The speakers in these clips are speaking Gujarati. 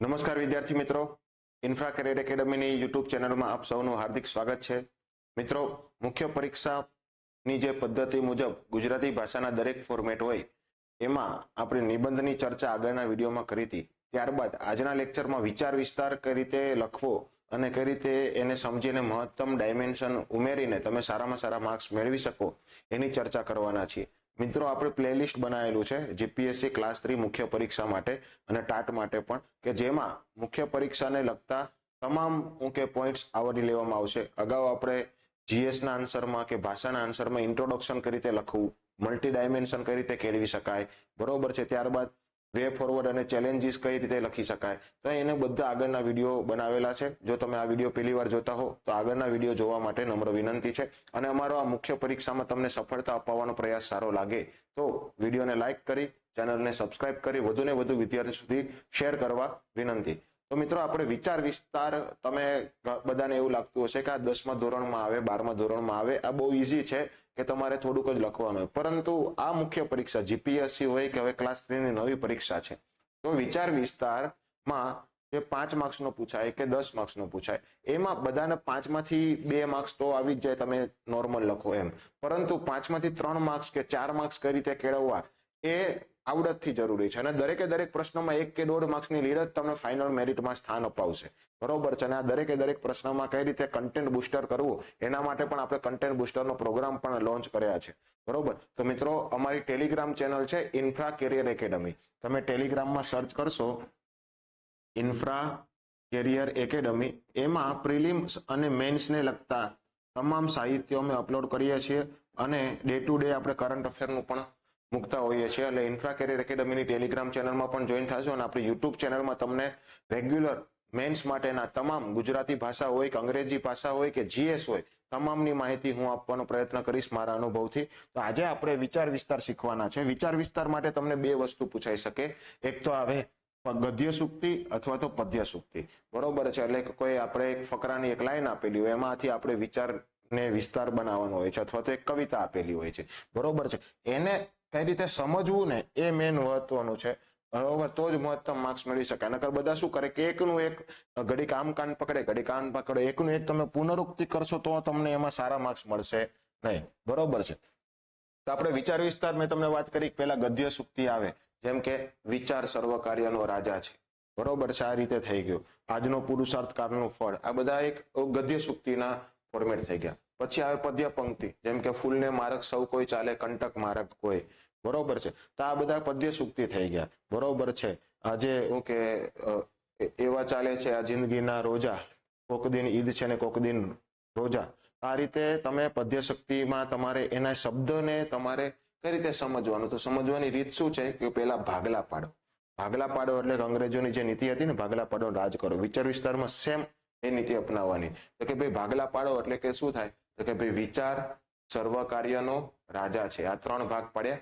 નમસ્કાર વિદ્યાર્થી મિત્રો. ઇન્ફ્રા કેરિયર એકેડમીની યુટ્યુબ ચેનલમાં આપ સૌનું હાર્દિક સ્વાગત છે. મિત્રો, મુખ્ય પરીક્ષાની જે પદ્ધતિ મુજબ ગુજરાતી ભાષાના દરેક ફોર્મેટ હોય, એમાં આપણે નિબંધની ચર્ચા આગળના વિડીયોમાં કરી હતી. ત્યારબાદ આજના લેક્ચરમાં વિચાર વિસ્તાર કઈ રીતે લખવો અને કઈ રીતે એને સમજીને મહત્તમ ડાયમેન્શન ઉમેરીને તમે સારામાં સારા માર્ક્સ મેળવી શકો, એની ચર્ચા કરવાના છીએ. મિત્રો, આપણે પ્લેલિસ્ટ બનાવેલું છે જીપીએસસી ક્લાસ થ્રી મુખ્ય પરીક્ષા માટે અને ટાટ માટે પણ, કે જેમાં મુખ્ય પરીક્ષાને લગતા તમામ ઓકે પોઈન્ટ્સ આવરી લેવામાં આવશે. અગાઉ આપણે જીએસના આન્સરમાં કે ભાષાના આન્સરમાં ઇન્ટ્રોડક્શન કરી રીતે લખવું મલ્ટી ડાયમેન્શન કઈ રીતે કેળવી શકાય. બરોબર છે, ત્યારબાદ વે ફોરવર્ડ અને ચેલેન્જીસ કઈ રીતે લખી શકાય. તો એને બધા આગળના વીડિયો બનાવેલા છે. જો તમે આ વીડિયો પહેલી વાર જોતા હો, તો આગળના વીડિયો જોવા માટે નમ્ર વિનંતી છે. અને અમારો આ મુખ્ય પરીક્ષામાં તમને સફળતા અપાવવાનો પ્રયાસ સારો લાગે, તો વિડીયોને લાઇક કરી, ચેનલને સબસ્ક્રાઇબ કરી વધુને વધુ વિદ્યાર્થી સુધી શેર કરવા વિનંતી. તો મિત્રો, આપણે વિચાર વિસ્તાર, તમે બધાને એવું લાગતું હશે કે આ દસમા ધોરણમાં આવે, બારમા ધોરણમાં આવે, આ બહુ ઇઝી છે. કે તમારે થોડુંક જ લખવાનું પરંતુ આ મુખ્ય પરીક્ષા જીપીએસસી હોય કે હવે ક્લાસ થ્રીની નવી પરીક્ષા છે, તો વિચાર વિસ્તારમાં જે પાંચ માર્ક્સનો પૂછાય કે દસ માર્ક્સનો પૂછાય, એમાં બધાને પાંચમાંથી બે માર્ક્સ તો આવી જ જાય તમે નોર્મલ લખો એમ. પરંતુ પાંચમાંથી ત્રણ માર્ક્સ કે ચાર માર્ક્સ કઈ રીતે કેળવવા, એ આવડતથી જરૂરી છે અને દરેકે દરેક પ્રશ્નમાં એક કે દોઢ માર્ક્સની લીડ તમને ફાઇનલ મેરિટમાં સ્થાન અપાવશે. બરોબર છે અને આ દરેકે દરેક પ્રશ્નમાં કઈ રીતે કન્ટેન્ટ બુસ્ટર કરવું, એના માટે પણ આપણે કન્ટેન્ટ બુસ્ટરનો પ્રોગ્રામ પણ લોન્ચ કર્યા છે. બરોબર? તો મિત્રો, અમારી ટેલિગ્રામ ચેનલ છે ઇન્ફ્રા કેરિયર એકેડમી તમે ટેલિગ્રામમાં સર્ચ કરશો ઇન્ફ્રા કેરિયર એકેડમી એમાં પ્રિલિમ્સ અને મેન્સને લગતા તમામ સાહિત્યો અમે અપલોડ કરીએ છીએ અને ડે ટુ ડે આપણે કરંટ અફેરનું પણ મૂકતા હોઈએ છીએ એટલે ઇન્ફ્રા કેરિયર એકેડમીની ટેલિગ્રામ ચેનલમાં પણ જોઈન થશો અને આપણી યુટ્યુબ ચેનલમાં તમને રેગ્યુલર મેન્સ માટેના તમામ ગુજરાતી ભાષા હોય કે અંગ્રેજી ભાષા હોય કે જીએસ હોય, તમામની માહિતી હું આપવાનો પ્રયત્ન કરીશ મારા અનુભવથી. તો આજે આપણે વિચાર વિસ્તાર શીખવાના છે. વિચાર વિસ્તાર માટે તમને બે વસ્તુ પૂછાઈ શકે. એક તો આવે ગદ્ય સુક્તિ અથવા તો પદ્ય સુક્તિ. બરોબર છે, એટલે કોઈ આપણે એક ફકરાની એક લાઈન આપેલી હોય, એમાંથી આપણે વિચારને વિસ્તાર બનાવવાનો હોય છે અથવા તો એક કવિતા આપેલી હોય છે. બરોબર છે. એને કઈ રીતે સમજવું ને એ મેન મહત્વનું છે. બરોબર? તો જ મહત્તમ માર્ક્સ મેળવી શકાય નકર બધા શું કરે કે એકનું એક ઘડી કામ કાન પકડે, ઘડી કાન પકડે, એકનું એક તમે પુનરુક્તિ કરશો તો તમને એમાં સારા માર્ક્સ મળશે નહીં. બરોબર છે? તો આપણે વિચાર વિસ્તાર મેં તમને વાત કરી પેલા ગદ્ય સુક્તિ આવે. જેમ કે વિચાર સર્વ કાર્યનો રાજા છે. બરોબર છે? આ રીતે થઈ ગયું. આજનો પુરુષાર્થ કારનું ફળ. આ બધા એક ગદ્ય સુક્તિના ફોર્મેટ થઈ ગયા. પછી આવે પદ્ય પંક્તિ. જેમ કે ફૂલને મારક સૌ કોઈ ચાલે, કંટક મારક કોઈ. બરોબર છે. તો આ બધા પદ્ય સુક્તિ થઈ ગયા. બરોબર છે. આજે હું કે એવા ચાલે છે આ જિંદગીના રોજા. કોક દિન ઈદ છે ને કોક દિન રોજા. આ રીતે તમે પદ્ય શક્તિમાં તમારે એના શબ્દને તમારે કઈ રીતે સમજવાનું? તો સમજવાની રીત શું છે? કે પેલા ભાગલા પાડો. ભાગલા પાડો એટલે અંગ્રેજોની જે નીતિ હતી ને, ભાગલા પાડો રાજ કરો. વિચાર વિસ્તારમાં સેમ એ નીતિ અપનાવવાની. તો કે ભાઈ ભાગલા પાડો એટલે કે શું થાય? તો કે ભાઈ વિચાર સર્વ કાર્યનો રાજા છે. આ ત્રણ ભાગ પડ્યા.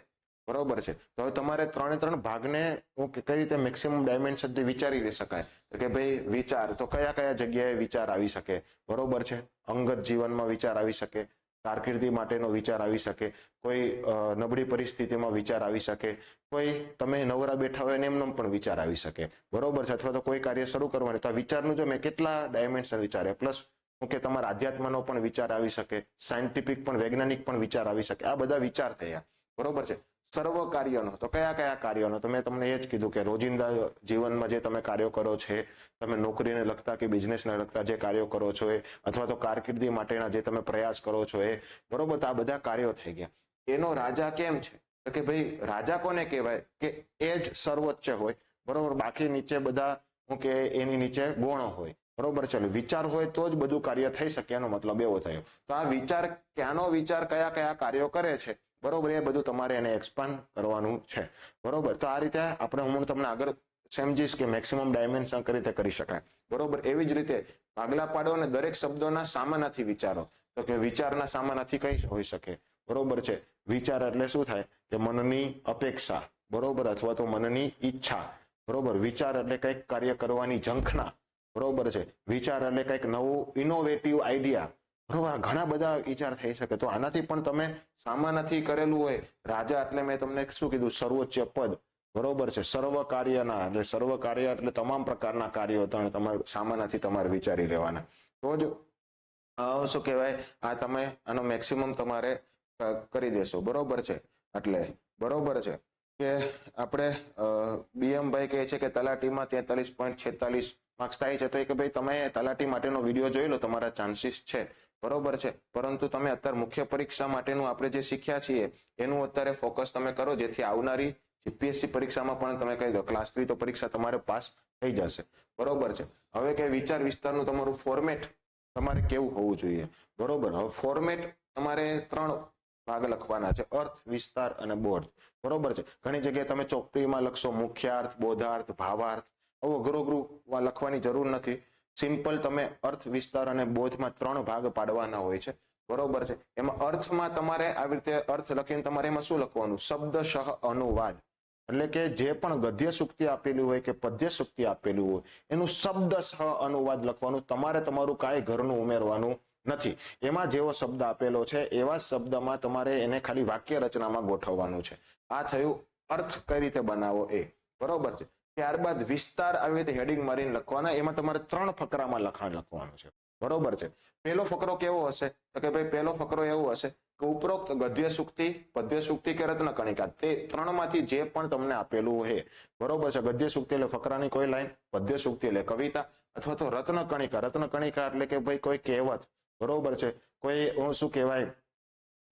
બરોબર છે. તો હવે તમારે ત્રણે ત્રણ ભાગને હું કઈ રીતે મેક્સિમમ ડાયમેન્શનથી વિચારી શકાય? તો કે ભાઈ વિચાર, તો કયા કયા જગ્યાએ વિચાર આવી શકે? બરોબર છે. અંગત જીવનમાં વિચાર આવી શકે. કારકિર્દી માટેનો વિચાર આવી શકે. કોઈ નબળી પરિસ્થિતિમાં વિચાર આવી શકે. કોઈ, તમે નવરા બેઠા હોય એમનો પણ વિચાર આવી શકે. બરોબર છે. અથવા તો કોઈ કાર્ય શરૂ કરવાનું તો વિચારનું જો મેં કેટલા ડાયમેન્શન વિચારે પ્લસ કે તમારા આધ્યાત્મનો પણ વિચાર આવી શકે સાયન્ટિફિક પણ, વૈજ્ઞાનિક પણ વિચાર આવી શકે. આ બધા વિચાર થયા. બરોબર છે? સર્વ કાર્યનો. તો કયા કયા કાર્યોનો? તો મેં તમને એ જ કીધું કે રોજિંદા જીવનમાં જે તમે કાર્યો કરો છે, તમે નોકરીને લગતા કે બિઝનેસને લગતા જે કાર્યો કરો છો એ, અથવા તો કારકિર્દી માટેના જે તમે પ્રયાસ કરો છો એ, બરોબર આ બધા કાર્યો થઈ ગયા. એનો રાજા કેમ છે? તો કે ભાઈ, રાજા કોને કહેવાય? કે એ જ સર્વોચ્ચ હોય. બરોબર? બાકી નીચે બધા, હું કે એની નીચે ગોણો હોય. બરોબર ચાલો વિચાર હોય તો જ બધું કાર્ય થઈ શકે, એનો મતલબ એવો થયો. તો આ વિચાર ક્યાંનો વિચાર કયા કયા કાર્યો કરે છે? બરોબર, એ બધું તમારે એને એક્સપાન્ડ કરવાનું છે. બરોબર, તો આ રીતે આપણે હું તમને આગળ સમજીશ કે મેક્સિમમ ડાયમેન્શન કઈ રીતે કરી શકાય. બરોબર, એવી જ રીતે ભાગલા પાડો અને દરેક શબ્દોના સામાનાથી વિચારો. તો કે વિચારના સામાનાથી કઈ હોઈ શકે? બરોબર છે? વિચાર એટલે શું થાય? કે મનની અપેક્ષા. બરોબર, અથવા તો મનની ઈચ્છા. બરોબર, વિચાર એટલે કંઈક કાર્ય કરવાની ઝંખના. બરોબર છે. વિચાર એટલે કંઈક નવું ઇનોવેટિવ આઈડિયા બરોબર ઘણા બધા વિચાર થઈ શકે. તો આનાથી પણ તમે સામાનાથી કરેલું હોય. રાજા એટલે મેં તમને શું કીધું? સર્વોચ્ચ પદ. બરોબર છે. સર્વ કાર્યના એટલે સર્વ કાર્ય એટલે તમામ પ્રકારના કાર્યો તમે તમારે સામાનાથી તમારે વિચારી લેવાના. તો જ શું કહેવાય? આ તમે, આનો મેક્સિમમ તમારે કરી દેશો. બરોબર છે. એટલે, બરોબર છે. કે આપણે બીએમ ભાઈ કહે છે કે તલાટીમાં તેતાલીસ પોઈન્ટ છેતાલીસ માર્ક્સ થાય છે, તો એ કે ભાઈ તમે તલાટી માટેનો વીડિયો જોઈ લો, તમારા ચાન્સીસ છે. બરોબર છે. પરંતુ તમે અત્યારે મુખ્ય પરીક્ષા માટેનું આપણે જે શીખ્યા છીએ, એનું અત્યારે ફોકસ તમે કરો, જેથી આવનારી જીપીએસસી પરીક્ષામાં પણ તમે કહી દો ક્લાસ થ્રી તો પરીક્ષા તમારે પાસ થઈ જશે. બરોબર છે. હવે કે વિચાર વિસ્તારનું તમારું ફોર્મેટ તમારે કેવું હોવું જોઈએ? બરોબર. હવે ફોર્મેટ તમારે ત્રણ ભાગ લખવાના છે. અર્થ, વિસ્તાર અને બોધ બરોબર છે? ઘણી જગ્યાએ તમે ચોપડીમાં લખશો, મુખ્યાર્થ, બોધાર્થ, ભાવાર્થ. આવું અઘરું લખવાની જરૂર નથી. સિમ્પલ તમે અર્થ, વિસ્તાર અને બોધમાં ત્રણ ભાગ પાડવાના હોય છે. બરોબર છે? એમાં અર્થમાં તમારે આવી રીતે અર્થ લખીને તમારે એમાં શું લખવાનું? શબ્દશઃ અનુવાદ. એટલે કે જે પણ ગદ્ય સુક્તિ આપેલી હોય કે પદ્ય સુક્તિ આપેલું હોય, એનું શબ્દશઃ અનુવાદ લખવાનું. તમારે તમારું કાંઈ ઘરનું ઉમેરવાનું નથી. એમાં જેવો શબ્દ આપેલો છે, એવા શબ્દમાં તમારે એને ખાલી વાક્ય રચનામાં ગોઠવવાનું છે. આ થયું અર્થ કઈ રીતે બનાવો એ. બરોબર છે. ત્યારબાદ વિસ્તાર આવી રીતે હેડિંગ મારીને લખવાના, એમાં તમારે ત્રણ ફકરામાં લખાણ લખવાનું છે. બરોબર છે. પહેલો ફકરો કેવો હશે? તો કે ભાઈ પહેલો ફકરો એવો હશે કે ઉપરોક્ત ગદ્ય સુક્તિ, પદ્ય સુક્તિ કે રત્ન કણિકા તે ત્રણમાંથી જે પણ તમને આપેલું હોય. બરોબર છે. ગદ્ય સુક્તિ એટલે ફકરાની કોઈ લાઈન, પદ્ય સુક્તિ એટલે કવિતા, અથવા તો રત્ન કણિકા રત્ન કણિકા એટલે કે ભાઈ કોઈ કહેવત. બરોબર છે. કોઈ શું કહેવાય?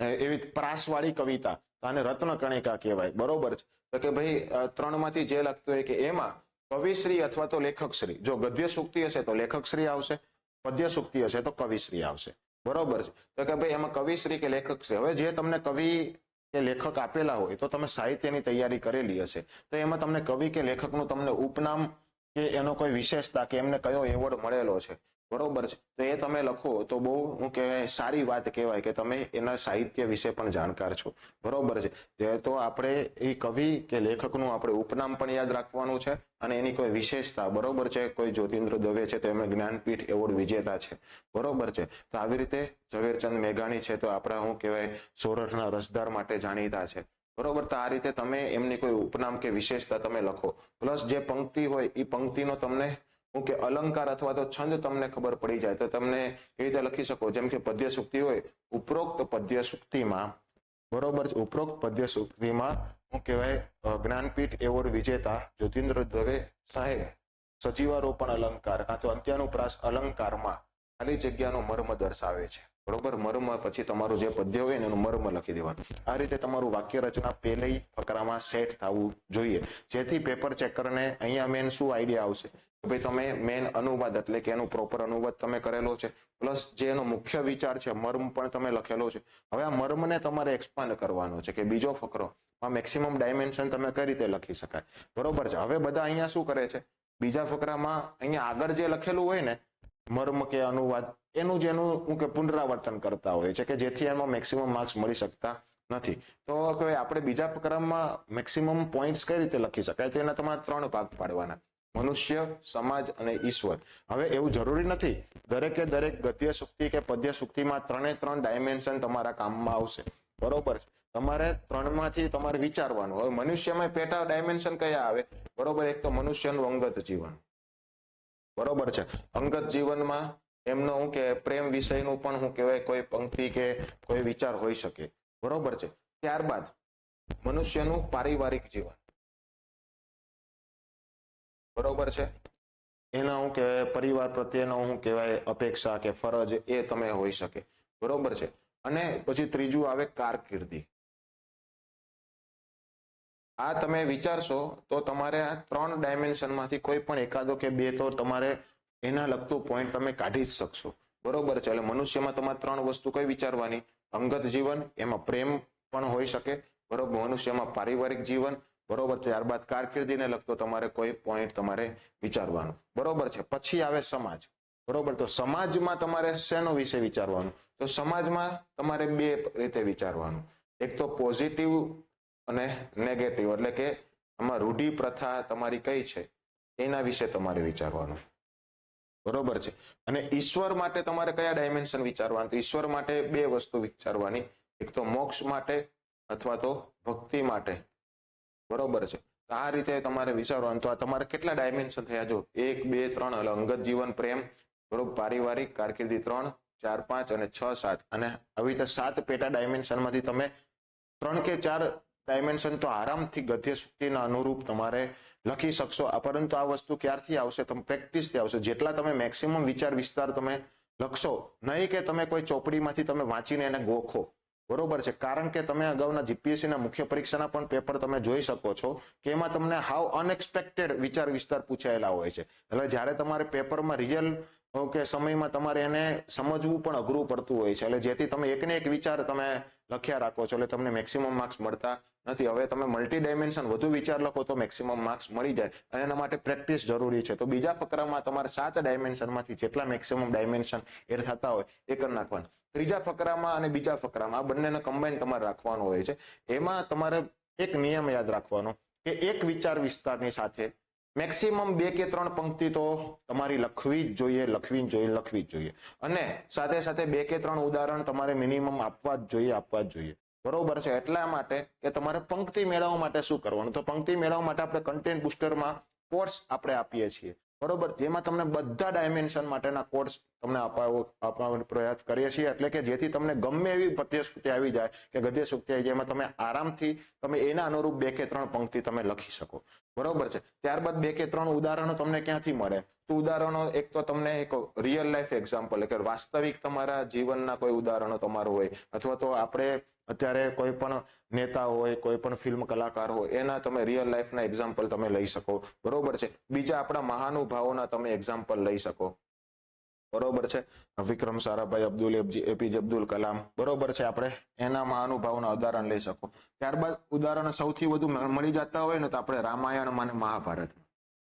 એવી પ્રાસવાળી કવિતા આને રત્ન કણિકા કહેવાય. બરોબર છે. તો કે ભાઈ ત્રણમાંથી જે લખતું હોય કે એમાં કવિશ્રી અથવા તો લેખકશ્રી. જો ગદ્ય સુક્તિ હશે તો લેખકશ્રી આવશે પદ્ય સુક્તિ હશે તો કવિશ્રી આવશે. બરોબર છે. તો કે ભાઈ, એમાં કવિશ્રી કે લેખકશ્રી. હવે જે તમને કવિ કે લેખક આપેલા હોય, તો તમે સાહિત્યની તૈયારી કરેલી હશે. તો એમાં તમને કવિ કે લેખકનું તમને ઉપનામ કે એનો કોઈ વિશેષતા કે એમને કયો એવોર્ડ મળેલો છે? બરોબર છે. તો એ તમે લખો તો બહુ, હું કહેવાય, સારી વાત કહેવાય કે તમે એના સાહિત્ય વિશે પણ જાણકાર છો. બરોબર છે. તો આપણે એ કવિ કે લેખકનું આપણે ઉપનામ પણ યાદ રાખવાનું છે અને એની કોઈ વિશેષતા, બરોબર છે? કોઈ જ્યોતિન્દ્ર દવે છે તો એમણે જ્ઞાનપીઠ એવોર્ડ વિજેતા છે. બરોબર છે. તો આવી રીતે ઝવેરચંદ મેઘાણી છે તો આપણા શું કહેવાય, સોરઠના રસદાર માટે જાણીતા છે. બરોબર? તો આ રીતે તમે એમની કોઈ ઉપનામ કે વિશેષતા તમે લખો. પ્લસ જે પંક્તિ હોય, એ પંક્તિનો તમને હું કે અલંકાર અથવા તો છંદ તમને ખબર પડી જાય, તો તમને એ રીતે લખી શકો. જેમ કે પદ્ય સુક્તિ હોય, ઉપરોક્ત પદ્ય સુક્તિમાં બરોબર ઉપરોક્ત પદ્ય સુક્તિમાં હું કહેવાય જ્ઞાનપીઠ એવોર્ડ વિજેતા જ્યોતિન્દ્ર દવે સાહેબ, સજીવારોપણ અલંકાર, કાં તો અંત્યાનુપ્રાસ અલંકારમાં ખાલી જગ્યાનો મર્મ દર્શાવે છે. બરોબર? મર્મ પછી તમારું જે પદ્ય હોય ને એનું મર્મ લખી દેવાનું. આ રીતે તમારું વાક્ય રચના પહેલી ફકરામાં સેટ થવું જોઈએ. જેથી પેપર ચેકરને અહીંયા મેન શું આઈડિયા આવશે? ભાઈ તમે મેન અનુવાદ એટલે કે એનું પ્રોપર અનુવાદ તમે કરેલો છે. પ્લસ જે એનો મુખ્ય વિચાર છે, મર્મ પણ તમે લખેલો છે. હવે આ મર્મને તમારે એક્સપાન્ડ કરવાનો છે કે બીજો ફકરો. આ મેક્સિમમ ડાયમેન્શન તમે કઈ રીતે લખી શકાય? બરોબર છે? હવે બધા અહીંયા શું કરે છે? બીજા ફકરામાં અહીંયા આગળ જે લખેલું હોય ને, મર્મ કે અનુવાદ, એનું જેનું હું કે પુનરાવર્તન કરતા હોય છે કે જેથી એમાં મેક્સિમમ માર્ક્સ મળી શકતા નથી. તો આપણે બીજા ફકરામાં મેક્સિમમ પોઈન્ટ્સ કઈ રીતે લખી શકાય? તેના તમારે ત્રણ ભાગ પાડવાના. મનુષ્ય, સમાજ અને ઈશ્વર. હવે એવું જરૂરી નથી. દરેકે દરેક ગદ્ય સુક્તિ કે પદ્ય સુક્તિમાં ત્રણે ત્રણ ડાયમેન્શન તમારા કામમાં આવશે. બરોબર છે. તમારે ત્રણમાંથી તમારે વિચારવાનું. હવે મનુષ્યમાં પેટા ડાયમેન્શન કયા આવે? બરોબર, એક તો મનુષ્યનું અંગત જીવન. બરોબર છે. અંગત જીવનમાં એમનો હું કે પ્રેમ વિષયનું પણ હું કહેવાય કોઈ પંક્તિ કે કોઈ વિચાર હોઈ શકે. બરોબર છે. ત્યારબાદ મનુષ્યનું પારિવારિક જીવન. બરોબર છે? એના હું કહેવાય પરિવાર પ્રત્યેનો હું કહેવાય અપેક્ષા કે ફરજ એ તમે હોઈ શકે. બરોબર છે? અને પછી ત્રીજું આવે કારકિર્દી. આ તમે વિચારશો તો તમારે આ ત્રણ ડાયમેન્શનમાંથી કોઈ પણ એકાદો કે બે તો તમારે એના લગતું પોઈન્ટ તમે કાઢી જ શકશો. બરોબર છે? એટલે મનુષ્યમાં તમારે ત્રણ વસ્તુ કઈ વિચારવાની? અંગત જીવન, એમાં પ્રેમ પણ હોઈ શકે. બરોબર? મનુષ્યમાં પારિવારિક જીવન બરોબર છે. ત્યારબાદ કારકિર્દીને લગતો તમારે કોઈ પોઈન્ટ તમારે વિચારવાનું. બરોબર છે. પછી આવે સમાજ. બરોબર? તો સમાજમાં તમારે શેનો વિશે વિચારવાનું? તો સમાજમાં તમારે બે રીતે વિચારવાનું. એક તો પોઝિટિવ અને નેગેટિવ એટલે કે આમાં રૂઢિ પ્રથા તમારી કઈ છે? એના વિશે તમારે વિચારવાનું. બરોબર છે? અને ઈશ્વર માટે તમારે કયા ડાયમેન્શન વિચારવાનું? ઈશ્વર માટે બે વસ્તુ વિચારવાની. એક તો મોક્ષ માટે અથવા તો ભક્તિ માટે. બરોબર છે. તો આ રીતે તમારે વિચારવાનું તો આ તમારે કેટલા ડાયમેન્શન થયા? જો એક, બે, ત્રણ, એટલે અંગત જીવન, પ્રેમ બરોબર પારિવારિક કારકિર્દી ત્રણ, ચાર, પાંચ અને છ, સાત. અને આવી રીતે સાત પેટા ડાયમેન્શનમાંથી તમે ત્રણ કે ચાર ડાયમેન્શન તો આરામથી ગદ્ય સુધીના અનુરૂપ તમારે લખી શકશો. પરંતુ આ વસ્તુ ક્યારથી આવશે? તમે પ્રેક્ટિસથી આવશે. જેટલા તમે મેક્સિમમ વિચાર વિસ્તાર તમે લખશો, નહીં કે તમે કોઈ ચોપડીમાંથી તમે વાંચીને એને ગોખો. બરોબર છે. કારણ કે તમે અગાઉના જીપીએસસી ના મુખ્ય પરીક્ષાના પણ પેપર તમે જોઈ શકો છો કે એમાં તમને હાવ અનએક્સપેક્ટેડ વિચાર વિસ્તાર પૂછાયેલા હોય છે. એટલે જ્યારે તમારે પેપરમાં રિયલ કે સમયમાં તમારે એને સમજવું પણ અઘરું પડતું હોય છે. એટલે જેથી તમે એકને એક વિચાર તમે લખ્યા રાખો છો. એટલે તમને મેક્સિમમ માર્ક્સ મળતા નથી. હવે તમે મલ્ટી ડાયમેન્શન વધુ વિચાર લખો તો મેક્સિમમ માર્ક્સ મળી જાય. અને એના માટે પ્રેક્ટિસ જરૂરી છે. તો બીજા ફકરામાં તમારે સાત ડાયમેન્શનમાંથી જેટલા મેક્સિમમ ડાયમેન્શન એડ થતા હોય એ કરી નાખવાના. ત્રીજા ફકરામાં અને બીજા ફકરામાં, આ બંનેને કમ્બાઈન તમારે રાખવાનો હોય છે. એમાં તમારે એક નિયમ યાદ રાખવાનો કે એક વિચાર વિસ્તારની સાથે મેક્સિમમ બે કે ત્રણ પંક્તિ તો તમારી લખવી જ જોઈએ, લખવી જ જોઈએ, લખવી જ જોઈએ. અને સાથે સાથે બે કે ત્રણ ઉદાહરણ તમારે મિનિમમ આપવા જ જોઈએ, આપવા જ જોઈએ. બરોબર છે? એટલા માટે કે તમારે પંક્તિ મેળવવા માટે શું કરવાનું? તો પંક્તિ મેળવવા માટે આપણે કન્ટેન્ટ બુસ્ટરમાં કોર્સ આપણે આપીએ છીએ. બરોબર, જેમાં તમને બધા ડાયમેન્શન માટેના કોર્સ તમને અપાવો આપવાનો પ્રયાસ કરીએ છીએ. એટલે કે જેથી તમને ગમે એવી પદ્ય સુક્તિ આવી જાય કે ગદ્ય સુક્તિ આવી જાય એમાં તમે આરામથી, તમે એના અનુરૂપ બે કે ત્રણ પંક્તિ તમે લખી શકો. બરોબર છે? ત્યારબાદ બે કે ત્રણ ઉદાહરણો તમને ક્યાંથી મળે? તો ઉદાહરણો, એક તો તમને એક રિયલ લાઈફ એક્ઝામ્પલ કે વાસ્તવિક તમારા જીવનના કોઈ ઉદાહરણો તમારું હોય, અથવા તો આપણે અત્યારે કોઈ પણ નેતા હોય, કોઈ પણ ફિલ્મ કલાકાર હોય, એના તમે રિયલ લાઈફના એક્ઝામ્પલ તમે લઈ શકો. બરોબર છે? બીજા આપણા મહાનુભાવોના તમે એક્ઝામ્પલ લઈ શકો. બરોબર છે? વિક્રમ સારાભાઈ, અબ્દુલ એપીજે અબ્દુલ કલામ. બરોબર છે આપણે? એના મહાનુભાવોના ઉદાહરણ લઈ શકો. ત્યારબાદ ઉદાહરણ સૌથી વધુ મળી જતા હોય ને તો આપણે રામાયણ અને મહાભારત.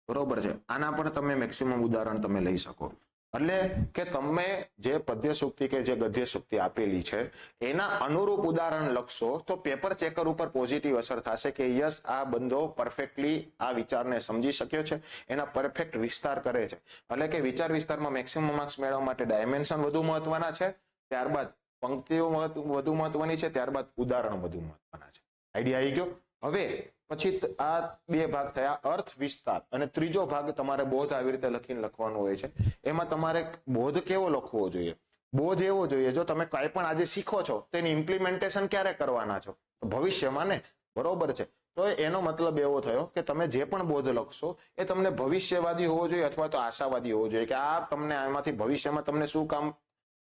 બરોબર છે? આના પણ તમે મેક્સિમમ ઉદાહરણ તમે લઈ શકો. એટલે કે તમે જે પદ્ય સુક્તિ કે જે ગદ્ય સુક્તિ આપેલી છે, એના અનુરૂપ ઉદાહરણ લખશો તો પેપર ચેકર ઉપર પોઝિટિવ અસર થશે કે યસ આ બંધો પરફેક્ટલી આ વિચારને સમજી શક્યો છે, એના પરફેક્ટ વિસ્તાર કરે છે. એટલે કે વિચાર વિસ્તારમાં મેક્સિમમ માર્ક્સ મેળવવા માટે ડાયમેન્શન વધુ મહત્વના છે, ત્યારબાદ પંક્તિઓ વધુ મહત્વની છે, ત્યારબાદ ઉદાહરણ વધુ મહત્વના છે. આઈડિયા આવી ગયો? હવે પછી આ બે ભાગ થયા અર્થ, વિસ્તાર. અને ત્રીજો ભાગ તમારે બોધ આવી રીતે લખીને લખવાનો હોય છે. એમાં તમારે બોધ કેવો લખવો જોઈએ? બોધ એવો જોઈએ, જો તમે કઈ પણ આજે શીખો છો તેની ઇમ્પ્લિમેન્ટેશન ક્યારે કરવાના છો? ભવિષ્યમાં ને? બરોબર છે. તો એનો મતલબ એવો થયો કે તમે જે પણ બોધ લખશો, એ તમને ભવિષ્યવાદી હોવો જોઈએ અથવા તો આશાવાદી હોવો જોઈએ કે આ તમને આમાંથી ભવિષ્યમાં તમને શું કામ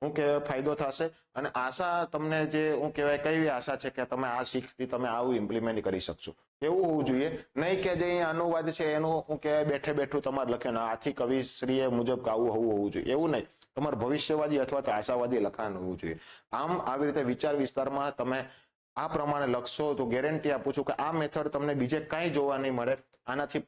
હું કે ફાયદો થશે. અને આશા તમને જે હું કહેવાય કઈ આશા છે કે તમે આ શીખથી તમે આવું ઇમ્પ્લિમેન્ટ કરી શકશો. એવું હોવું જોઈએ. નહીં કે જે અનુવાદ છે એનું હું કહેવાય બેઠે બેઠું તમારે લખે. આથી કવિશ્રીએ મુજબ આવું હોવું હોવું જોઈએ. એવું નહીં. તમારે ભવિષ્યવાદી અથવા તો આશાવાદી લખાણ હોવું જોઈએ. આમ આવી રીતે વિચાર વિસ્તારમાં તમે આ પ્રમાણે લખશો તો ગેરંટી આપું છું કે આ મેથડ તમને બીજે કાંઈ જોવા નહીં મળે. આનાથી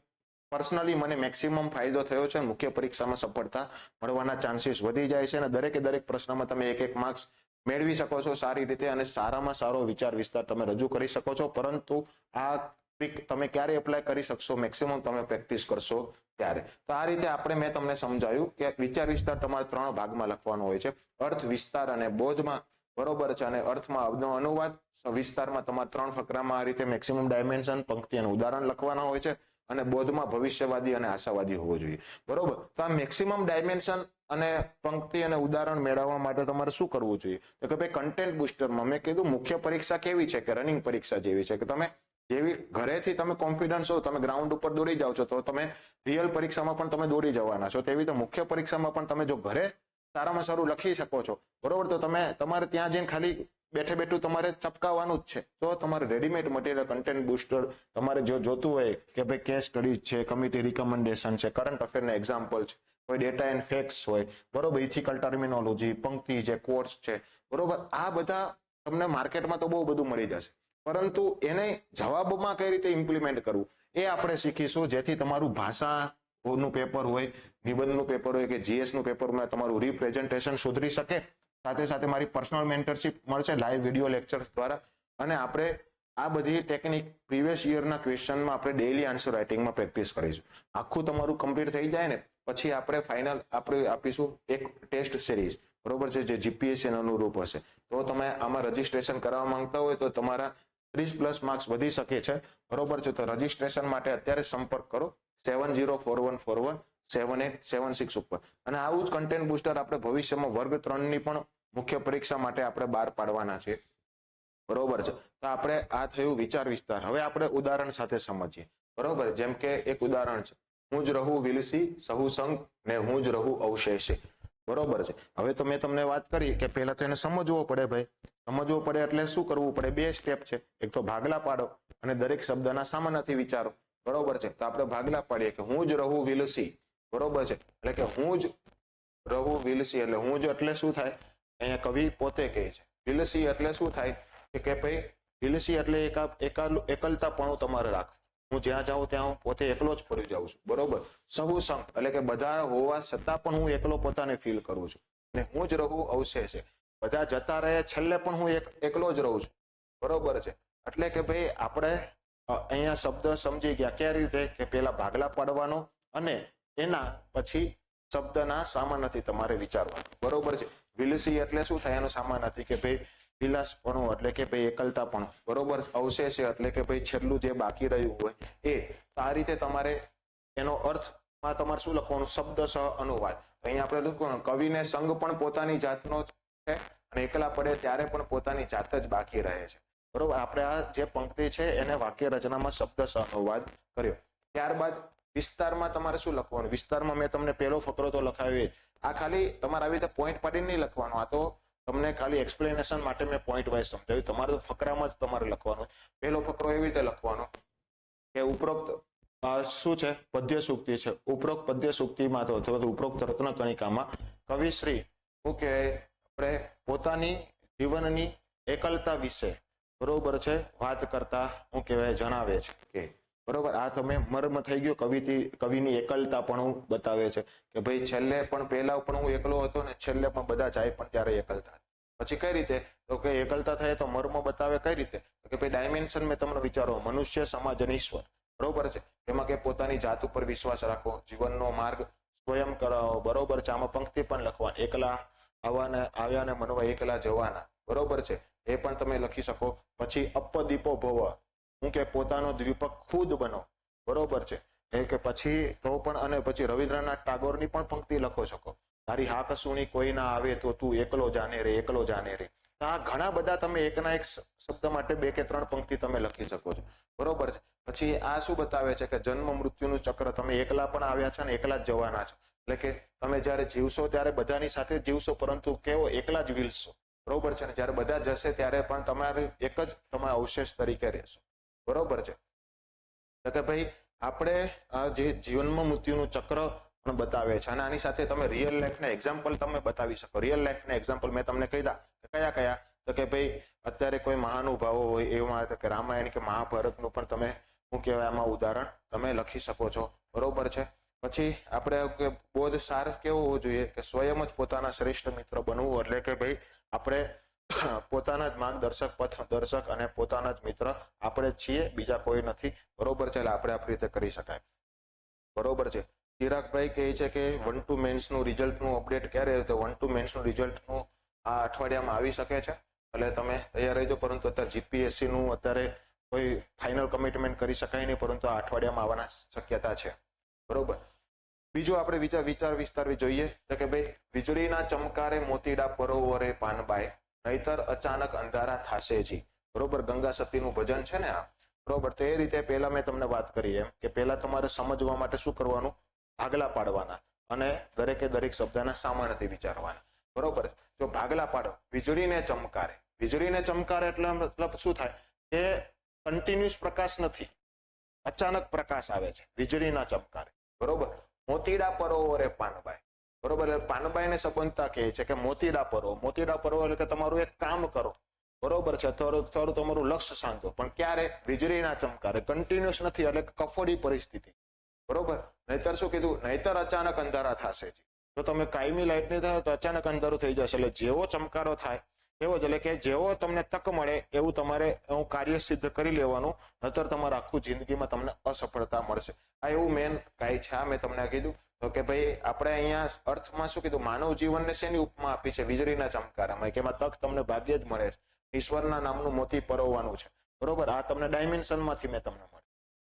પર્સનલી મને મેક્સિમમ ફાયદો થયો છે મુખ્ય પરીક્ષામાં સફળતા મળવાના ચાન્સીસ વધી જાય છે અને દરેકે દરેક પ્રશ્નમાં તમે એક એક માર્ક્સ મેળવી શકો છો સારી રીતે અને સારામાં સારો વિચાર વિસ્તાર તમે રજૂ કરી શકો છો. પરંતુ આ ટ્રીક તમે ક્યારે એપ્લાય કરી શકશો? મેક્સિમમ તમે પ્રેક્ટિસ કરશો ત્યારે. તો આ રીતે આપણે મેં તમને સમજાવ્યું કે વિચાર વિસ્તાર તમારે ત્રણ ભાગમાં લખવાનો હોય છે. અર્થ, વિસ્તાર અને બોધમાં બરોબર છે અને અર્થમાં અનુવાદ વિસ્તારમાં તમારે ત્રણ ફકરામાં આ રીતે મેક્સિમમ ડાયમેન્શન પંક્તિ અને ઉદાહરણ લખવાના હોય છે. અને બોધમાં ભવિષ્યવાદી અને આશાવાદી હોવો જોઈએ. બરોબર? તો આ મેક્સિમમ ડાયમેન્શન અને પંક્તિ અને ઉદાહરણ મેળવવા માટે તમારે શું કરવું જોઈએ? તો કે ભાઈ કન્ટેન્ટ બુસ્ટરમાં મેં કીધું મુખ્ય પરીક્ષા કેવી છે કે રનિંગ પરીક્ષા જેવી છે? કે તમે જેવી ઘરેથી તમે કોન્ફિડન્સ હો તમે ગ્રાઉન્ડ ઉપર દોડી જાઓ છો, તો તમે રિયલ પરીક્ષામાં પણ તમે દોડી જવાના છો. તેવી તો મુખ્ય પરીક્ષામાં પણ તમે જો ઘરે સારામાં સારું લખી શકો છો, બરોબર? તો તમે તમારે ત્યાં જઈને ખાલી બેઠે બેઠું તમારે ચપકાવવાનું જ છે. તો તમારે રેડીમેડ મટીરિયલ કન્ટેન્ટ બુસ્ટર તમારે જો જોતું હોય કે ભાઈ કેસ સ્ટડીઝ છે કમિટી રિકમેન્ડેશન છે કરંટ અફેરના એક્ઝામ્પલ છે, કોઈ ડેટા એન્ડ ફેક્ટ્સ હોય, બરોબર ઇથિકલ ટર્મિનોલોજી પંક્તિ છે કોર્સ છે, બરોબર, આ બધા તમને માર્કેટમાં તો બહુ બધું મળી જશે. પરંતુ એને જવાબમાં કઈ રીતે ઇમ્પ્લિમેન્ટ કરવું, એ આપણે શીખીશું, જેથી તમારું ભાષા નું પેપર હોય, નિબંધનું પેપર હોય કે જીએસનું પેપરમાં તમારું રિપ્રેઝન્ટેશન સુધરી શકે સાથે સાથે મારી પર્સનલ મેન્ટરશિપ મળશે લાઈવ વીડિયો લેક્ચર્સ દ્વારા. અને આપણે આ બધી ટેકનિક પ્રીવિયસ યરના ક્વેશ્ચનમાં આપણે ડેલી આન્સર રાઇટિંગમાં પ્રેક્ટિસ કરીશું. આખું તમારું કમ્પ્લીટ થઈ જાય ને, પછી આપણે ફાઇનલ આપણે આપીશું એક ટેસ્ટ સિરીઝ બરોબર છે, જે જીપીએસસી અનુરૂપ હશે. તો તમે આમાં રજીસ્ટ્રેશન કરવા માંગતા હોય તો તમારા ત્રીસ પ્લસ માર્ક્સ વધી શકે છે. બરોબર છે, તો રજીસ્ટ્રેશન માટે અત્યારે સંપર્ક કરો. Seven zero four one four one seven eight seven six ઉપર. અને આવું જ કન્ટેન્ટ બુસ્ટર આપણે ભવિષ્યમાં વર્ગ ત્રણની પણ મુખ્ય પરીક્ષા માટે આપણે બહાર પાડવાના છે. બરોબર છે? તો આપણે આ થયું વિચાર વિસ્તાર. હવે આપણે ઉદાહરણ સાથે સમજીએ. બરોબર? જેમ કે એક ઉદાહરણ છે. હું જ રહું વિલસી, સહુ સંઘ, ને હું જ રહું અવશેષે. બરોબર છે? હવે તો મેં તમને વાત કરી કે પહેલા તો એને સમજવો પડે ભાઈ. સમજવો પડે એટલે શું કરવું પડે? બે સ્ટેપ છે. એક તો ભાગલા પાડો અને દરેક શબ્દના સામાનાથી વિચારો. બરોબર છે? તો આપણે ભાગલા પાડીએ કે હું જ રહું વિલસી બરોબર છે. એટલે કે હું જ રહું વિલસી એટલે હું જ એટલે શું થાય? અહીંયા કવિ પોતે કહે છે. વિલસી એટલે શું થાય? કે ભાઈ, વિલસી એટલે એકા, એકાલું, એકલતાપણું તમારે રાખવું. હું જ્યાં જાઉં ત્યાં હું પોતે એકલો જ ફરી જાઉં છું. બરોબર? સહુ સંગ એટલે કે બધા હોવા છતાં પણ હું એકલો પોતાને ફીલ કરું છું. ને હું જ રહું અવશેષે. બધા જતા રહે છેલ્લે પણ હું એક, એકલો જ રહું છું. બરોબર છે? એટલે કે ભાઈ, આપણે અહીંયા શબ્દ સમજી ગયા. કઈ રીતે? કે પેલા ભાગલા પાડવાનો અને એના પછી શબ્દના સામાનાથી તમારે વિચારવાનું. બરોબર છે? વિલસી એટલે શું થાય? એનો સામાન્યથી કે ભાઈ વિલાસપણું એટલે કે ભાઈ એકલતાપણું. બરોબર અવશેષ એટલે કે ભાઈ છેલ્લું જે બાકી રહ્યું હોય એ. આ રીતે તમારે એનો અર્થમાં તમારે શું લખવાનું? શબ્દ સહ અનુવાદ. અહીંયા આપણે લખવાનું, કવિને સંગ પણ પોતાની જાતનો છે અને એકલા પડે ત્યારે પણ પોતાની જાત જ બાકી રહે છે. બરોબર? આપણે આ જે પંક્તિ છે એને વાક્ય રચનામાં શબ્દ સહ અનુવાદ કર્યો. ત્યારબાદ વિસ્તારમાં તમારે શું લખવાનું? વિસ્તારમાં મેં તમને પહેલો ફકરો તો લખાવ્યો. આ ખાલી તમારે આવી રીતે પોઈન્ટ પાડીને નહીં લખવાનું. આ તો તમને ખાલી એક્સપ્લેનેશન માટે મેં પોઈન્ટ વાઇઝ સમજાવ્યું. તમારે તો ફકરામાં જ તમારે લખવાનું. પહેલો ફકરો એવી રીતે લખવાનો કે ઉપરોક્ત શું છે? પદ્ય સુક્તિ છે. ઉપરોક્ત પદ્ય સુક્તિમાં તો અથવા તો ઉપરોક્ત રત્ન કણિકામાં કવિશ્રી કહેવાય આપણે પોતાની જીવનની એકલતા વિશે બરોબર છે? વાત કરતા હું કહેવાય, જણાવે છે. કે બરોબર? આ તમે મર્મ થઈ ગયો કવિથી, કવિની એકલતા પણ હું બતાવે છે કે ભાઈ છેલ્લે પણ પહેલા પણ હું એકલો હતો ને છેલ્લે પણ બધા જાય પણ ત્યારે એકલતા પછી કઈ રીતે? તો કે એકલતા થાય તો મર્મ બતાવે કઈ રીતે? કે ભાઈ ડાયમેન્શન મેં તમને વિચારો, મનુષ્ય, સમાજ અને ઈશ્વર. બરોબર છે? એમાં કે પોતાની જાત ઉપર વિશ્વાસ રાખો, જીવનનો માર્ગ સ્વયં કરાવો. બરોબર છે? આમાં પંક્તિ પણ લખવા એકલા આવવાને આવ્યા ને મનવા એકલા જવાના. બરોબર છે? એ પણ તમે લખી શકો. પછી અપદીપો ભવ હું કે પોતાનો દ્વીપક ખુદ બનો. બરોબર છે? એ કે પછી તો પણ અને પછી રવિન્દ્રનાથ ટાગોરની પણ પંક્તિ લખો શકો. તારી હાક સુણી કોઈ ના આવે તો તું એકલો જાને રે, એકલો જાને રે. આ ઘણા બધા તમે એકના એક શબ્દ માટે બે કે ત્રણ પંક્તિ તમે લખી શકો છો. બરોબર છે? પછી આ શું બતાવે છે કે જન્મ મૃત્યુનું ચક્ર તમે એકલા પણ આવ્યા છો ને એકલા જ જવાના છો. એટલે કે તમે જ્યારે જીવશો ત્યારે બધાની સાથે જીવશો, પરંતુ કેવો એકલા જ વિલશો. બરોબર છે? ને જ્યારે બધા જશે ત્યારે પણ તમારે એક જ તમે અવશેષ તરીકે રહેશો. બરોબર છે? તો કે ભાઈ, આપણે જે જીવનમાં મૃત્યુનું ચક્ર પણ બતાવે છે અને આની સાથે તમે રિયલ લાઈફના એક્ઝામ્પલ તમે બતાવી શકો. રિયલ લાઈફના એક્ઝામ્પલ મેં તમને કીધા કે કયા કયા? તો કે ભાઈ, અત્યારે કોઈ મહાનુભાવો હોય એમાં તો કે રામાયણ કે મહાભારતનું પણ તમે, શું કહેવાય આમાં ઉદાહરણ? તમે લખી શકો છો. બરોબર છે? પછી આપણે કે બોધ સાર કેવો હોવો જોઈએ? કે સ્વયં જ પોતાના શ્રેષ્ઠ મિત્ર બનવું એટલે કે ભાઈ, આપણે પોતાના જ માર્ગદર્શક પથ, દર્શક અને પોતાના જ મિત્ર આપણે છીએ, બીજા કોઈ નથી. બરોબર છે, એટલે આપણે આપણી રીતે કરી શકાય. બરોબર છે. ચિરાગભાઈ કહે છે કે વન ટુ મેન્સનું રિઝલ્ટનું અપડેટ ક્યારે તો વન ટુ મેન્સનું રિઝલ્ટનું આ અઠવાડિયામાં આવી શકે છે. એટલે તમે તૈયાર રહેજો, પરંતુ અત્યારે જીપીએસસીનું અત્યારે કોઈ ફાઇનલ કમિટમેન્ટ કરી શકાય નહીં, પરંતુ આ અઠવાડિયામાં આવવાના શક્યતા છે. બરોબર. બીજું આપણે વિચાર વિચાર વિસ્તારવી જોઈએ. તો કે ભાઈ, વીજળીના ચમકારે મોતીડા પરોવરે પાનબાઈ નહીતર અચાનક અંધારા થાશે જી. બરોબર, ગંગા સતીનું ભજન છે ને આ? બરોબર, તો રીતે પહેલા મેં તમને વાત કરી એમ કે પહેલા તમારે સમજવા માટે શું કરવાનું? ભાગલા પાડવાના અને દરેકે દરેક શબ્દના સામાન્યથી વિચારવાના. બરોબર? જો ભાગલા પાડો. વીજળીને ચમકારે. વીજળીને ચમકારે એટલે મતલબ શું થાય? કે કન્ટિન્યુઅસ પ્રકાશ નથી. અચાનક પ્રકાશ આવે છે. વીજળીના ચમકારે. બરોબર? મોતીડા પરોવરે પાનબાઈ. બરોબર? એટલે પાનબાઈને સંબંધતા કહે છે કે મોતીડા પરો મોતીડા પરો એટલે કે તમારું એક કામ કરો. બરોબર છે? થોડું થોડું તમારું લક્ષ્ય સાંધો પણ ક્યારે? વીજળીના ચમકારે. કન્ટિન્યુઅસ નથી. એટલે કફોડી પરિસ્થિતિ. બરોબર? નહીતર શું કીધું? નહીતર અચાનક અંધારા થશે તો તમે કાયમી લાઈટ નહીં થાય તો અચાનક અંધારું થઈ જશે. એટલે જેવો ચમકારો થાય, એવો જ. એટલે કે જેવો તમને તક મળે, એવું તમારે એવું કાર્ય સિદ્ધ કરી લેવાનું. નતર તમારા આખું જિંદગીમાં તમને અસફળતા મળશે. આ એવું મેન કાંઈ છે. આ મેં તમને કીધું. તો કે ભાઈ, આપણે અહીંયા અર્થમાં શું કીધું? માનવ જીવનને શેની ઉપમા આપી છે? વીજળીના ચમકારામાં. કે એમાં તક તમને ભાગ્ય જ મળે છે. ઈશ્વરના નામનું મોતી પરોવવાનું છે. બરોબર? આ તમને ડાયમેન્શનમાંથી મેં તમને મળ્યું.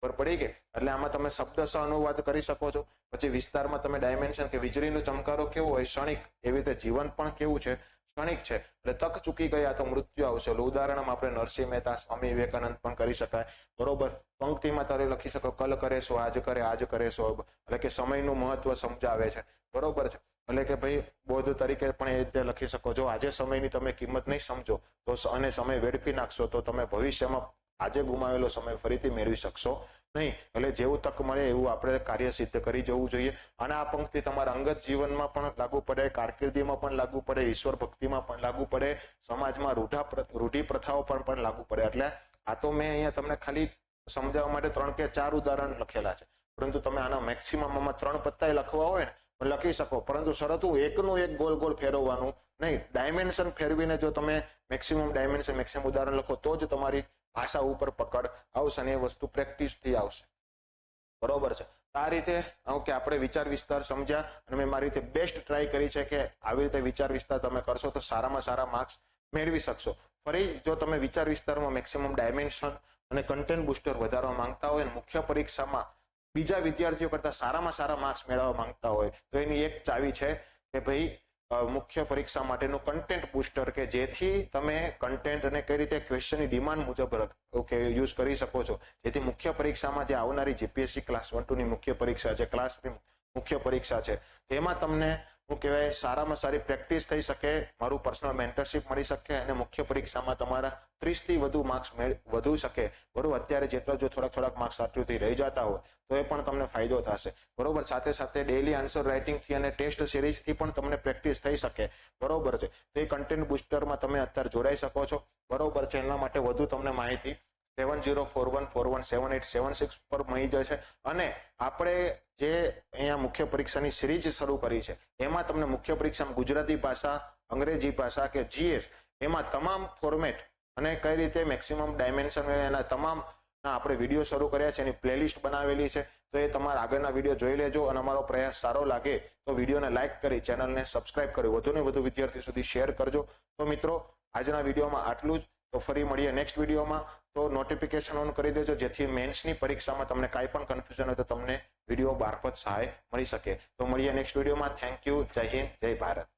ખબર પડી ગઈ એટલે આમાં તમે શબ્દશ અનુવાદ કરી શકો છો. પછી વિસ્તારમાં તમે ડાયમેન્શન કે વીજળીનો ચમકારો કેવો હોય? ક્ષણિક. એવી રીતે જીવન પણ કેવું છે? ક્ષણિક છે. એટલે તક ચૂકી ગયા તો મૃત્યુ આવશે. એટલે ઉદાહરણમાં આપણે નરસિંહ મહેતા, સ્વામી વિવેકાનંદ પણ કરી શકાય. બરોબર? પંક્તિમાં તારે લખી શકો, કલ કરે છો આજ કરે આજ કરે છો એટલે કે સમયનું મહત્વ સમજાવે છે. બરોબર છે? એટલે કે ભાઈ, બૌદ્ધ તરીકે પણ એ રીતે લખી શકો. જો આજે સમયની તમે કિંમત નહીં સમજો, તો અને સમય વેડફી નાખશો, તો તમે ભવિષ્યમાં આજે ગુમાવેલો સમય ફરીથી મેળવી શકશો. નહીં. એટલે જેવું તક મળે એવું આપણે કાર્ય સિદ્ધ કરી જવું જોઈએ. અને આ પંક્તિ તમારા અંગત જીવનમાં પણ લાગુ પડે, કારકિર્દીમાં પણ લાગુ પડે, ઈશ્વર ભક્તિમાં પણ લાગુ પડે, સમાજમાં રૂઢા રૂઢિ પ્રથાઓ પર પણ લાગુ પડે. એટલે આ તો મેં અહીંયા તમને ખાલી સમજાવવા માટે ત્રણ કે ચાર ઉદાહરણ લખેલા છે. પરંતુ તમે આના મેક્સિમમ આમાં ત્રણ પત્તા લખવા હોય ને લખી શકો. પરંતુ શરત હું એકનું એક ગોલ ગોલ ફેરવવાનું નહીં. ડાયમેન્શન ફેરવીને જો તમે મેક્સિમમ ડાયમેન્શન મેક્સિમમ ઉદાહરણ લખો, તો જ તમારી ભાષા ઉપર પકડ આવશે અને એ વસ્તુ પ્રેક્ટિસથી આવશે. બરોબર છે? આ રીતે કે આપણે વિચાર વિસ્તાર સમજ્યા અને મેં મારી રીતે બેસ્ટ ટ્રાય કરી છે કે આવી રીતે વિચાર વિસ્તાર તમે કરશો તો સારામાં સારા માર્ક્સ મેળવી શકશો. ફરી જો તમે વિચાર વિસ્તારમાં મેક્સિમમ ડાયમેન્શન અને કન્ટેન્ટ બુસ્ટર વધારવા માંગતા હોય અને મુખ્ય પરીક્ષામાં બીજા વિદ્યાર્થીઓ કરતાં સારામાં સારા માર્ક્સ મેળવવા માંગતા હોય તો એની એક ચાવી છે કે ભાઈ મુખ્ય પરીક્ષા માટેનું કન્ટેન્ટ બુસ્ટર કે જેથી તમે કન્ટેન્ટ અને કઈ રીતે ક્વેશ્ચનની ડિમાન્ડ મુજબ કે યુઝ કરી શકો છો. જેથી મુખ્ય પરીક્ષામાં જે આવનારી જીપીએસસી ક્લાસ વન ટુની મુખ્ય પરીક્ષા છે ક્લાસની મુખ્ય પરીક્ષા છે, તેમાં તમને શું કહેવાય સારામાં સારી પ્રેક્ટિસ થઈ શકે, મારું પર્સનલ મેન્ટરશિપ મળી શકે અને મુખ્ય પરીક્ષામાં તમારા ત્રીસથી વધુ માર્ક્સ વધુ શકે. બરોબર? અત્યારે જેટલા જો થોડાક થોડાક માર્ક્સ આટલુંથી રહી જતા હોય, તો એ પણ તમને ફાયદો થશે. બરોબર? સાથે સાથે ડેલી આન્સર રાઇટિંગથી અને ટેસ્ટ સિરીઝથી પણ તમને પ્રેક્ટિસ થઈ શકે. બરોબર છે? તો એ કન્ટેન્ટ બુસ્ટરમાં તમે અત્યારે જોડાઈ શકો છો. બરોબર છે? એના માટે વધુ તમને માહિતી seven zero four one four one seven eight seven six પર મળી જશે. અને આપણે જે અહીંયા મુખ્ય પરીક્ષાની સિરીઝ શરૂ કરી છે, એમાં તમને મુખ્ય પરીક્ષામાં ગુજરાતી ભાષા, અંગ્રેજી ભાષા કે જીએસ એમાં તમામ ફોર્મેટ અને કઈ રીતે મેક્સિમમ ડાયમેન્શન એના તમામ આપણે વીડિયો શરૂ કર્યા છે, એની પ્લેલિસ્ટ બનાવેલી છે. તો એ તમારા આગળના વીડિયો જોઈ લેજો અને અમારો પ્રયાસ સારો લાગે તો વિડીયોને લાઇક કરી ચેનલને સબસ્ક્રાઇબ કરી. વધુને વધુ વિદ્યાર્થી સુધી શેર કરજો. તો મિત્રો, આજના વિડીયોમાં આટલું જ. તો ફરી મળીએ નેક્સ્ટ વિડીયોમાં તો નોટિફિકેશન ઓન કરી દેજો, જેથી મેન્સની પરીક્ષામાં તમને કાંઈ પણ કન્ફ્યુઝન હોય તો તમને વીડિયો મારફત સહાય મળી શકે. તો મળીએ નેક્સ્ટ વિડીયોમાં થેન્ક યુ જય હિન્દ, જય ભારત.